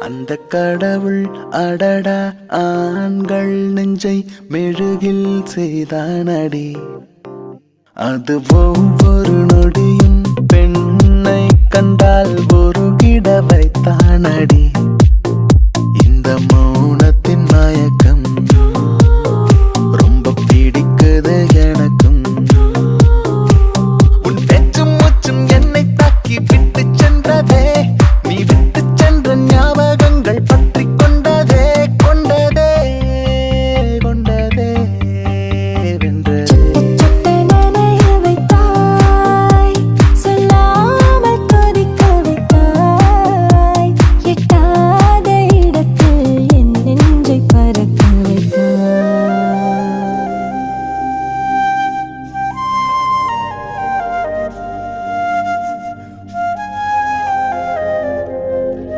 அந்த கடவுள் அடடா ஆண்கள் நெஞ்சை மெழுகில் செய்தானடி. அது ஒவ்வொரு நொடியும் பெண்ணை கண்டால் ஒரு கிட வைத்தானடி